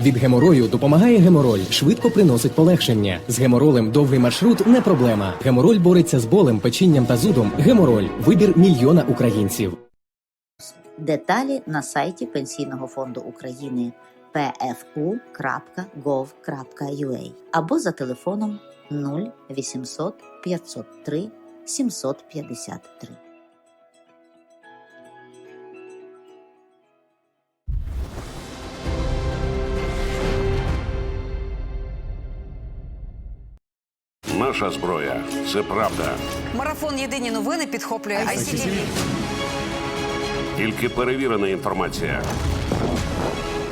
Від геморою допомагає гемороль, швидко приносить полегшення. З геморолем довгий маршрут не проблема. Гемороль бореться з болем, печінням та зудом. Гемороль вибір мільйона українців. Деталі на сайті Пенсійного фонду України pfu.gov.ua або за телефоном 0800 503 753. Наша зброя це правда. Марафон Єдині новини підхоплює ICTV. Тільки перевірена інформація.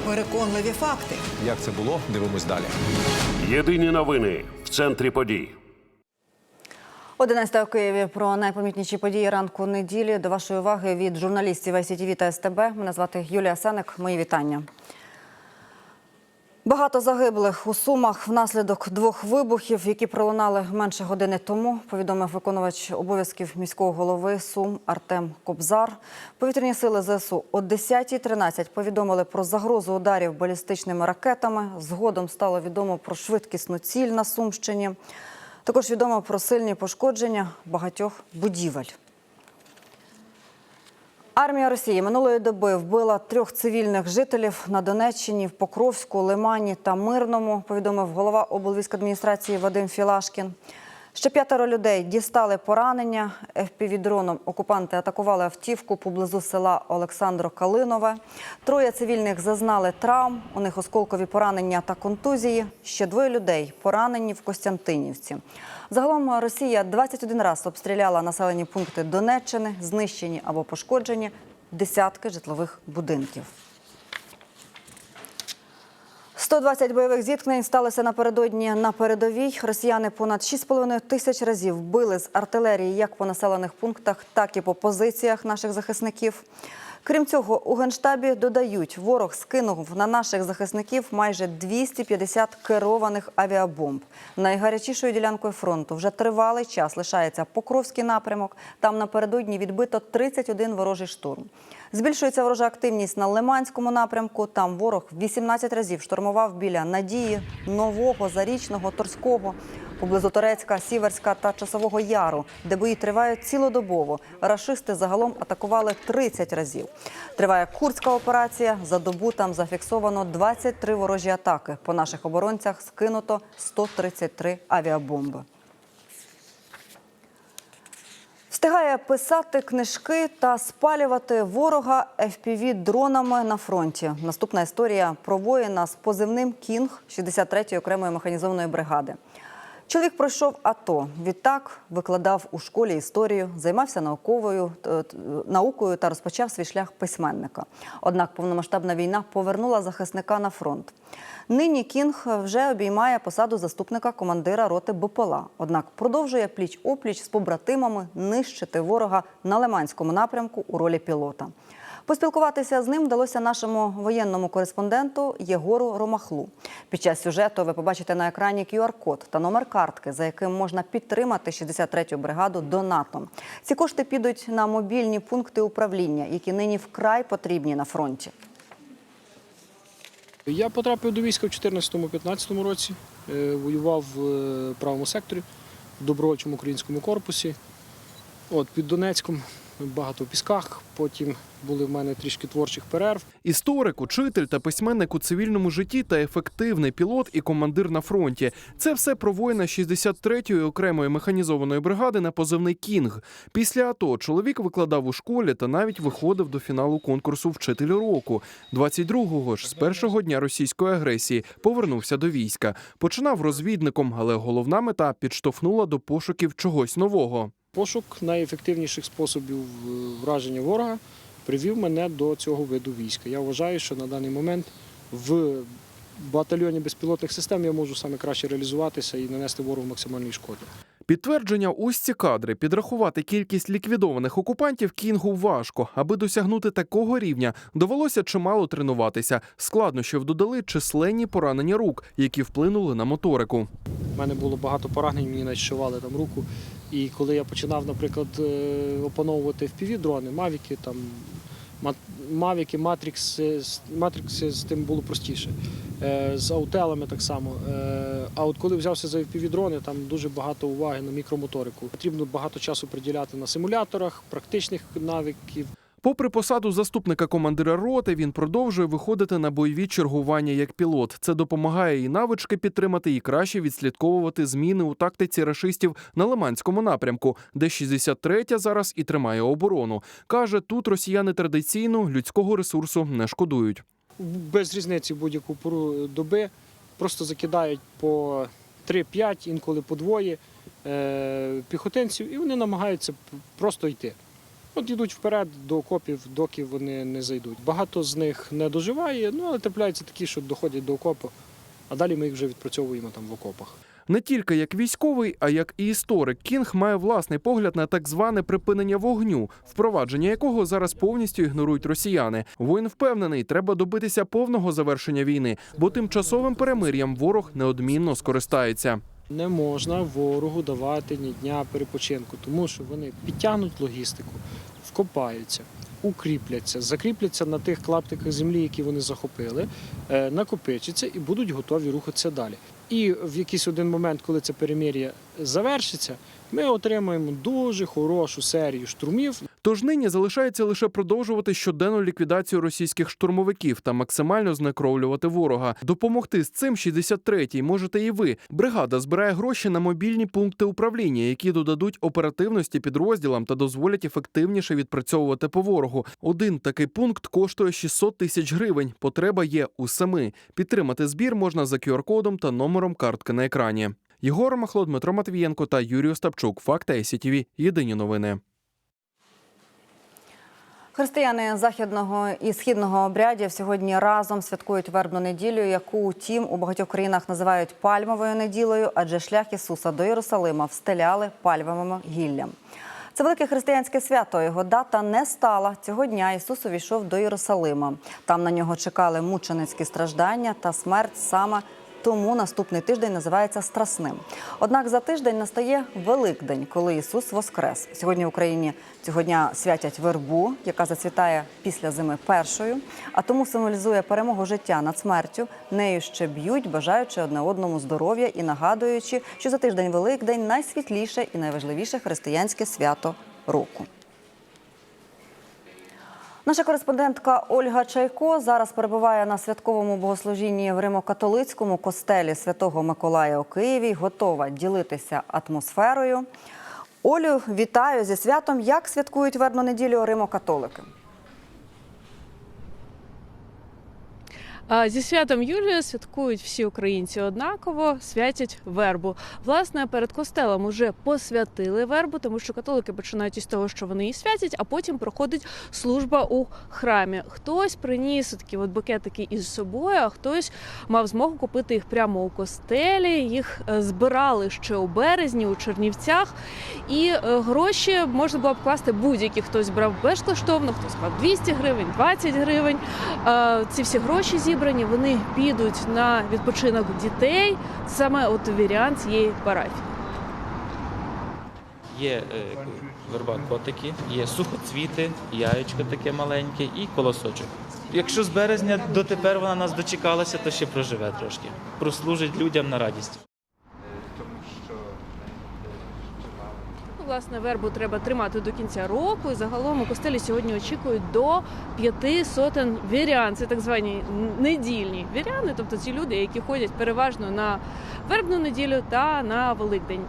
Переконливі факти. Як це було? Дивимось далі. Єдині новини в центрі подій. 11 у Києві про найпомітніші події ранку неділі. До вашої уваги від журналістів ICTV та СТБ. Мене звати Юлія Сеник. Мої вітання. Багато загиблих у Сумах внаслідок двох вибухів, які пролунали менше години тому, повідомив виконувач обов'язків міського голови Сум Артем Кобзар. Повітряні сили ЗСУ о 10.13 повідомили про загрозу ударів балістичними ракетами. Згодом стало відомо про швидкісну ціль на Сумщині. Також відомо про сильні пошкодження багатьох будівель. Армія Росії минулої доби вбила трьох цивільних жителів на Донеччині, в Покровську, Лимані та Мирному, повідомив голова облвійськадміністрації Вадим Філашкін. Ще п'ятеро людей дістали поранення. ФПВ-дроном окупанти атакували автівку поблизу села Олександро Калинове. Троє цивільних зазнали травм. У них осколкові поранення та контузії. Ще двоє людей поранені в Костянтинівці. Загалом Росія 21 раз обстріляла населені пункти Донеччини, знищені або пошкоджені десятки житлових будинків. 120 бойових зіткнень сталося напередодні на передовій. Росіяни понад 6,5 тисяч разів били з артилерії як по населених пунктах, так і по позиціях наших захисників. Крім цього, у генштабі додають, ворог скинув на наших захисників майже 250 керованих авіабомб. Найгарячішою ділянкою фронту вже тривалий час лишається Покровський напрямок. Там напередодні відбито 31 ворожий штурм. Збільшується ворожа активність на Лиманському напрямку. Там ворог 18 разів штурмував біля Надії, Нового, Зарічного, Торського, поблизу Торецька, Сіверська та Часового Яру, де бої тривають цілодобово. Рашисти загалом атакували 30 разів. Триває Курська операція. За добу там зафіксовано 23 ворожі атаки. По наших оборонцях скинуто 133 авіабомби. Встигає писати книжки та спалювати ворога fpv дронами на фронті. Наступна історія про воїна з позивним Кінг 63-ї окремої механізованої бригади. Чоловік пройшов АТО. Відтак викладав у школі історію, займався науковою т- т- наукою та розпочав свій шлях письменника. Однак повномасштабна війна повернула захисника на фронт. Нині Кінг вже обіймає посаду заступника командира роти БПЛА. Однак продовжує пліч опліч з побратимами нищити ворога на Лиманському напрямку у ролі пілота. Поспілкуватися з ним вдалося нашому воєнному кореспонденту Єгору Ромахлу. Під час сюжету ви побачите на екрані QR-код та номер картки, за яким можна підтримати 63-ю бригаду донатом. Ці кошти підуть на мобільні пункти управління, які нині вкрай потрібні на фронті. Я потрапив до війська в 2014-2015 році, е, воював в е, правому секторі, в добровольчому українському корпусі. От, під Донецьком, багато в пісках. Потім були в мене трішки творчих перерв. Історик, учитель та письменник у цивільному житті та ефективний пілот і командир на фронті. Це все про воїна 63-ї окремої механізованої бригади на позивний Кінг. Після АТО чоловік викладав у школі та навіть виходив до фіналу конкурсу Вчитель року. 22-го ж з першого дня російської агресії повернувся до війська. Починав розвідником, але головна мета підштовхнула до пошуків чогось нового. Пошук найефективніших способів е, враження ворога привів мене до цього виду війська. Я вважаю, що на даний момент в батальйоні безпілотних систем я можу саме краще реалізуватися і нанести ворогу максимальної шкоди. Підтвердження ось ці кадри. Підрахувати кількість ліквідованих окупантів кінгу важко. Аби досягнути такого рівня, довелося чимало тренуватися. Складнощів додали численні поранення рук, які вплинули на моторику. У мене було багато поранень, мені надшивали там руку. І коли я починав, наприклад, е, опановувати FPV-дрони, мавіки, там Мавіки, Матрікси, Матрікси з тим було простіше. Е, З аутелами так само. Е, А от коли взявся за FPV-дрони, там дуже багато уваги на мікромоторику. Потрібно багато часу приділяти на симуляторах, практичних навиків. Попри посаду заступника командира роти, він продовжує виходити на бойові чергування як пілот. Це допомагає і навички підтримати, і краще відслідковувати зміни у тактиці рашистів на Лиманському напрямку, де 63-я зараз і тримає оборону. каже, тут росіяни традиційно людського ресурсу не шкодують. без різниці будь-яку пору доби. Просто закидають по 3-5, інколи по двоє е, піхотинців, і вони намагаються просто йти. От йдуть вперед до окопів, доки вони не зайдуть. Багато з них не доживає, ну але трапляються такі, що доходять до окопу, а далі ми їх вже відпрацьовуємо там в окопах. Не тільки як військовий, а як і історик, Кінг має власний погляд на так зване припинення вогню, впровадження якого зараз повністю ігнорують росіяни. Воїн впевнений, треба добитися повного завершення війни, бо тимчасовим перемир'ям ворог неодмінно скористається. Не можна ворогу давати ні дня перепочинку, тому що вони підтягнуть логістику, вкопаються, укріпляться, закріпляться на тих клаптиках землі, які вони захопили, е, накопичаться і будуть готові рухатися далі. І в якийсь один момент, коли це перемір'я завершиться, ми отримаємо дуже хорошу серію штурмів, Тож нині залишається лише продовжувати щоденну ліквідацію російських штурмовиків та максимально знекровлювати ворога. Допомогти з цим 63-й можете і ви. Бригада збирає гроші на мобільні пункти управління, які додадуть оперативності підрозділам та дозволять ефективніше відпрацьовувати по ворогу. Один такий пункт коштує 600 тисяч гривень. Потреба є у семи. Підтримати збір можна за QR-кодом та номером картки на екрані. Єгор Махло, Дмитро Матвієнко та Юрій Остапчук. Факти СІТВ. Єдині новини. Християни західного і східного обрядів сьогодні разом святкують вербну неділю, яку утім у багатьох країнах називають пальмовою неділею, адже шлях Ісуса до Єрусалима встеляли пальмовим гіллям. Це велике християнське свято. Його дата не стала. Цього дня Ісус увійшов до Єрусалима. Там на нього чекали мученицькі страждання та смерть саме тому наступний тиждень називається Страсним. Однак за тиждень настає Великдень, коли Ісус воскрес. Сьогодні в Україні цього дня святять вербу, яка зацвітає після зими першою, а тому символізує перемогу життя над смертю. Нею ще б'ють, бажаючи одне одному здоров'я і нагадуючи, що за тиждень Великдень найсвітліше і найважливіше християнське свято року. Наша кореспондентка Ольга Чайко зараз перебуває на святковому богослужінні в Римо-католицькому костелі Святого Миколая у Києві. Готова ділитися атмосферою. Олю, вітаю зі святом. Як святкують вербну неділю Римо-католики? Зі святом Юлія святкують всі українці однаково, святять вербу. Власне, перед костелом уже посвятили вербу, тому що католики починають із того, що вони її святять, а потім проходить служба у храмі. Хтось приніс такі от букетики із собою, а хтось мав змогу купити їх прямо у костелі. Їх е, збирали ще у березні у Чернівцях, і е, гроші можна було б класти будь-які. Хтось брав безкоштовно, хтось клав 200 гривень, 20 гривень. Е, Ці всі гроші зібрані, вони підуть на відпочинок дітей, саме от варіант цієї парафії. Є е, верба котики, є сухоцвіти, яєчко таке маленьке і колосочок. Якщо з березня дотепер вона нас дочекалася, то ще проживе трошки. Прослужить людям на радість. Власне, вербу треба тримати до кінця року. І загалом у костелі сьогодні очікують до п'яти сотень вірян. Це так звані недільні віряни, тобто ці люди, які ходять переважно на вербну неділю та на Великдень.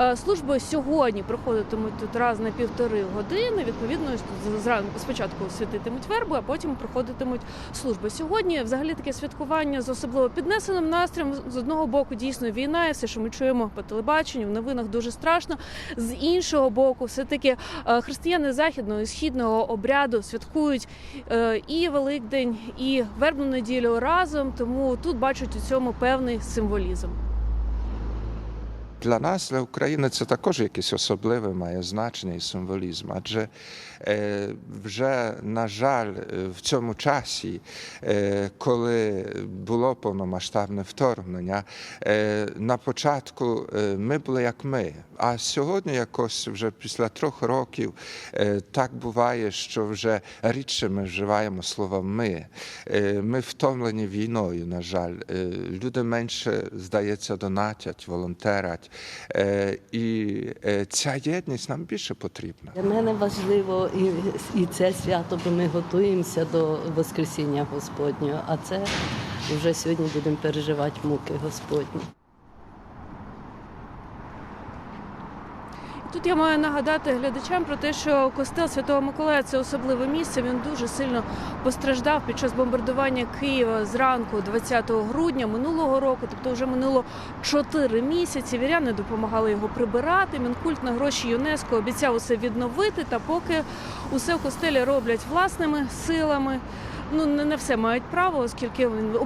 Е, Служби сьогодні проходитимуть тут раз на півтори години. Відповідно, зранку спочатку святитимуть вербу, а потім проходитимуть служби. Сьогодні взагалі таке святкування з особливо піднесеним настроєм. З одного боку, дійсно війна, і все, що ми чуємо по телебаченню, в новинах дуже страшно. З іншого боку, все таки християни західного і східного обряду святкують е, і Великдень, і вербну неділю разом. Тому тут бачать у цьому певний символізм. Для нас, для України, це також якесь особливе має значення і символізм. Адже е, вже, на жаль, е, в цьому часі, е, коли було повномасштабне вторгнення, на початку ми були як ми. А сьогодні, якось вже після трьох років, так буває, що вже рідше ми вживаємо слово ми. Ми втомлені війною, на жаль. Люди менше, здається, донатять, волонтерять. Е, І е, ця єдність нам більше потрібна. Для мене важливо і, і це свято, бо ми готуємося до Воскресіння Господнього, а це вже сьогодні будемо переживати муки Господні. Тут я маю нагадати глядачам про те, що костел Святого Миколая це особливе місце. Він дуже сильно постраждав під час бомбардування Києва зранку 20 грудня минулого року. Тобто вже минуло 4 місяці. Віряни допомагали його прибирати. Мінкульт на гроші ЮНЕСКО обіцяв усе відновити. Та поки усе в костелі роблять власними силами. Ну не на все мають право, оскільки він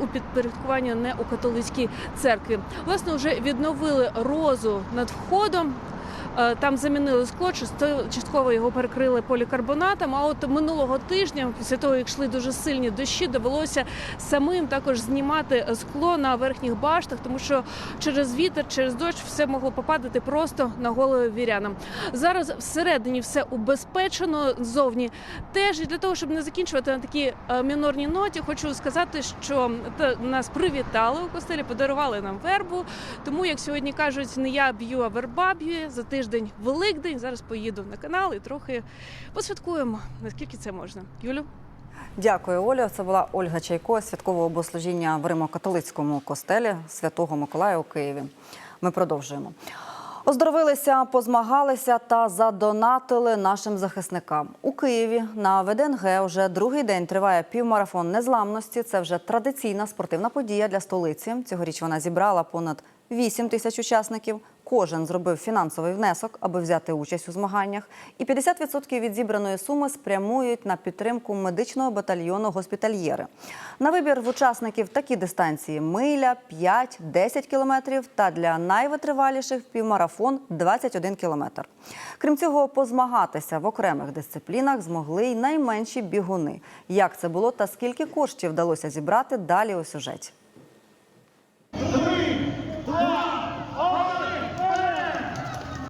у підпорядкуванні не у католицькій церкві. Власне, вже відновили розу над входом. Е, Там замінили скло, частково його перекрили полікарбонатом. А от минулого тижня, після того як йшли дуже сильні дощі, довелося самим також знімати скло на верхніх баштах, тому що через вітер, через дощ все могло попадати просто на голови вірянам. Зараз всередині все убезпечено зовні. Теж і для того, щоб не закінчувати на такій е, мінорній ноті, хочу сказати, що нас привітали у костелі, подарували нам вербу. Тому, як сьогодні кажуть, не я б'ю, а верба б'є за тиждень Великдень. Зараз поїду на канал і трохи посвяткуємо, наскільки це можна. Юлю. Дякую, Оля. Це була Ольга Чайко, святкового богослужіння в Римо-католицькому костелі Святого Миколая у Києві. Ми продовжуємо. Оздоровилися, позмагалися та задонатили нашим захисникам у Києві. На ВДНГ вже другий день триває півмарафон незламності. Це вже традиційна спортивна подія для столиці. Цьогоріч вона зібрала понад 8 тисяч учасників. Кожен зробив фінансовий внесок, аби взяти участь у змаганнях. І 50% від зібраної суми спрямують на підтримку медичного батальйону госпітальєри. На вибір в учасників такі дистанції миля, 5, 10 кілометрів та для найвитриваліших півмарафон 21 кілометр. Крім цього, позмагатися в окремих дисциплінах змогли й найменші бігуни. Як це було та скільки коштів вдалося зібрати далі у сюжеті.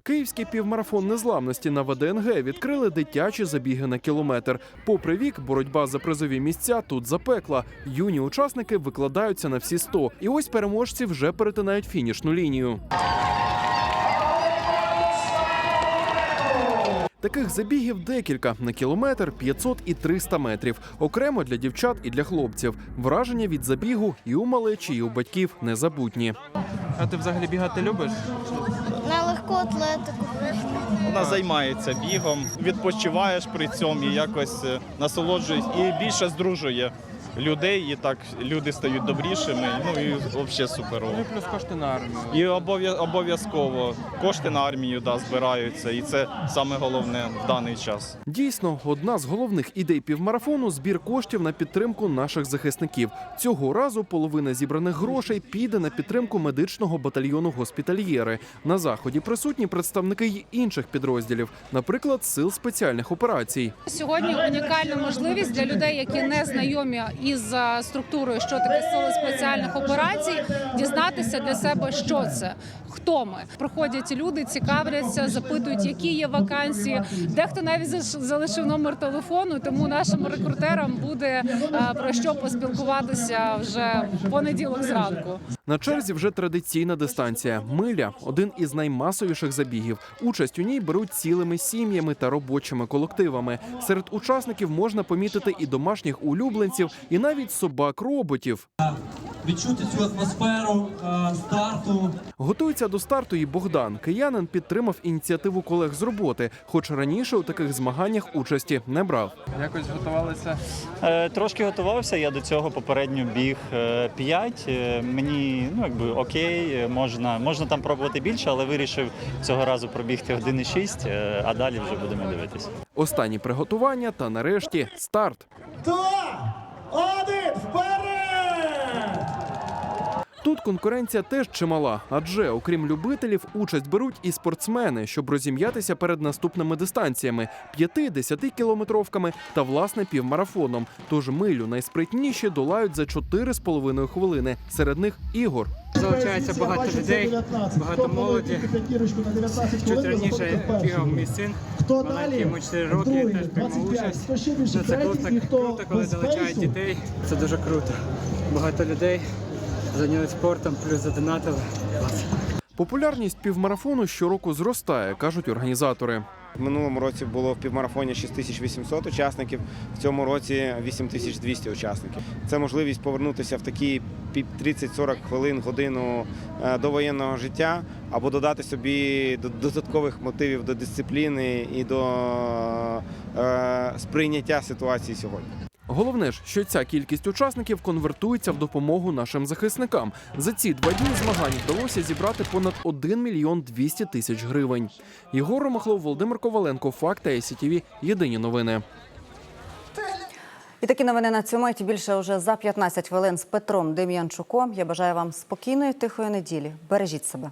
Київський півмарафон незламності на ВДНГ відкрили дитячі забіги на кілометр. Попри вік, боротьба за призові місця тут запекла. Юні учасники викладаються на всі 100. І ось переможці вже перетинають фінішну лінію. Таких забігів декілька на кілометр, 500 і 300 метрів. Окремо для дівчат і для хлопців. Враження від забігу і у малечі, і у батьків незабутні. А ти взагалі бігати любиш? На легку атлетику. Вона займається бігом, відпочиваєш при цьому і якось е, насолоджуєш і більше здружує людей, і так люди стають добрішими. Ну і взагалі суперово. плюс кошти на армію. І обов'я- обов'язково кошти на армію да, збираються, і це саме головне в даний час. Дійсно, одна з головних ідей півмарафону збір коштів на підтримку наших захисників. Цього разу половина зібраних грошей піде на підтримку медичного батальйону госпітальєри. На заході присутні представники й інших підрозділів, наприклад, сил спеціальних операцій. Сьогодні унікальна можливість для людей, які не знайомі із структурою, що таке сили спеціальних операцій, дізнатися для себе, що це. Хто ми приходять люди, цікавляться, запитують, які є вакансії. Дехто навіть залишив номер телефону, тому нашим рекрутерам буде е, про що поспілкуватися вже в понеділок зранку. На черзі вже традиційна дистанція. Миля один із наймасовіших забігів. Участь у ній беруть цілими сім'ями та робочими колективами. Серед учасників можна помітити і домашніх улюбленців, і навіть собак-роботів. відчути цю атмосферу е, старту. Готується до старту і Богдан. Киянин підтримав ініціативу колег з роботи, хоч раніше у таких змаганнях участі не брав. Якось готувалися. Е, Трошки готувався. Я до цього попередньо біг 5. Мені ну якби окей, е, можна, можна там пробувати більше, але вирішив цього разу пробігти 1,6, е, а далі вже будемо дивитися. Останні приготування та нарешті старт. Два, один, вперед! Тут конкуренція теж чимала, адже окрім любителів, участь беруть і спортсмени, щоб розім'ятися перед наступними дистанціями 5-10 кілометровками та власне півмарафоном. Тож милю найспритніші долають за 4,5 хвилини. Серед них ігор. Залучається багато людей, багато молоді. Чуть раніше бігав мій син, маленький, йому 4 роки, я теж приймав участь. Це круто, круто, коли залучають дітей. Це дуже круто. Багато людей зайнялися спортом, плюс задонатили. Популярність півмарафону щороку зростає, кажуть організатори. В минулому році було в півмарафоні 6800 учасників, в цьому році 8200 учасників. Це можливість повернутися в такі під 30-40 хвилин, годину е, до воєнного життя або додати собі до- додаткових мотивів до дисципліни і до е, сприйняття ситуації сьогодні. Головне ж, що ця кількість учасників конвертується в допомогу нашим захисникам. За ці два дні змагань вдалося зібрати понад 1 мільйон 200 тисяч гривень. Єгор Ромахлов, Володимир Коваленко, Факти ICTV. Єдині новини. І такі новини на цьому миті більше уже за 15 хвилин з Петром Дем'янчуком. Я бажаю вам спокійної тихої неділі. Бережіть себе.